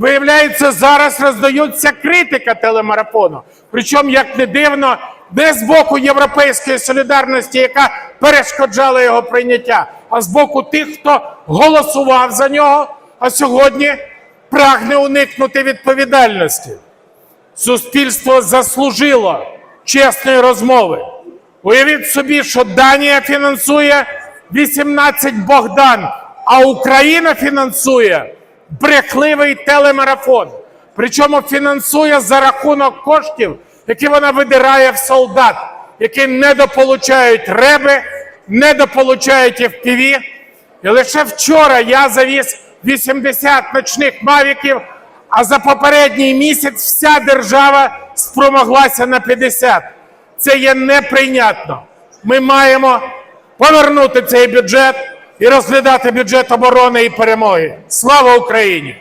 Виявляється, зараз роздаються критика телемарафону. Причому, як не дивно, не з боку Європейської солідарності, яка перешкоджала його прийняття, а з боку тих, хто голосував за нього, а сьогодні прагне уникнути відповідальності. Суспільство заслужило чесної розмови. Уявіть собі, що Данія фінансує 18 Богдан, а Україна фінансує брехливий телемарафон. Причому фінансує за рахунок коштів, які вона видирає в солдат, які недополучають реби, недополучають FPV. І лише вчора я завіз 80 ночних мавіків, а за попередній місяць вся держава спромоглася на 50. Це є неприйнятно. Ми маємо повернути цей бюджет і розглядати бюджет оборони і перемоги. Слава Україні!